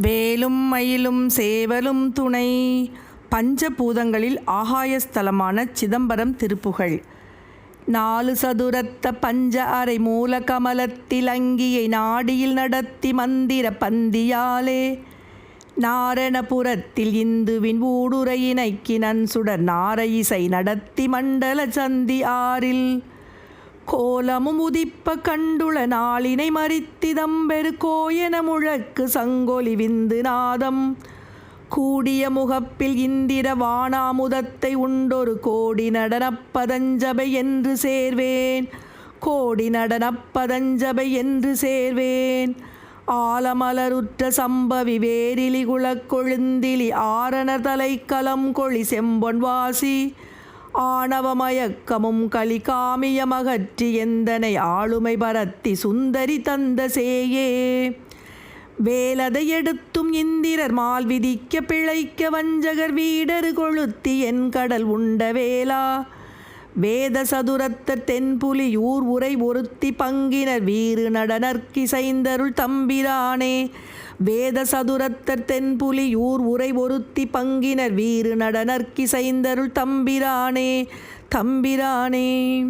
வேலும் மயிலும் சேவலும் துணை. பஞ்சபூதங்களில் ஆகாயஸ்தலமான சிதம்பரம் திருப்புகழ். நாலு சதுரத்த பஞ்ச அறை மூல கமலத்தில் அங்கியை நாடியில் நடத்தி மந்திர பந்தியாலே. நாரணபுரத்தில் இந்துவின் ஊடுரையினைக்கு நன்சுடர் நார இசை நடத்தி மண்டல சந்தி ஆறில் கோலமும் உதிப்ப கண்டுள நாளினை மறித்திதம்பெரு கோயன முழக்கு சங்கொலி விந்து நாதம். கூடிய முகப்பில் இந்திர வானாமுதத்தை உண்டொரு கோடி நடனப்பதஞ்சபை என்று சேர்வேன். கோடி நடனப்பதஞ்சபை என்று சேர்வேன். ஆலமலருற்ற சம்பவி வேரிலி குளக்கொழுந்திலி ஆரண தலைக்கலம் கொளி செம்பொன் வாசி. ஆணவமயக்கமும் கலிகாமியமகற்றி எந்தனை ஆளுமை பரத்தி சுந்தரி தந்த சேயே. வேலதை எடுத்தும் இந்திரர் மால் விதிக்க பிழைக்க வஞ்சகர் வீடரு கொளுத்தி என் கடல் உண்ட வேலா வேத சதுரத்த தென்புலி ஊர் உரை ஒருத்தி பங்கினர் வீறு நடனர்க்கிசைந்தருள் தம்பிரானே. வேத சதுரத்தர் தென்புலி ஊர் உரை ஒருத்தி பங்கினர் வீறு நடனர்க்கிசைந்தருள் தம்பிரானே. தம்பிரானே.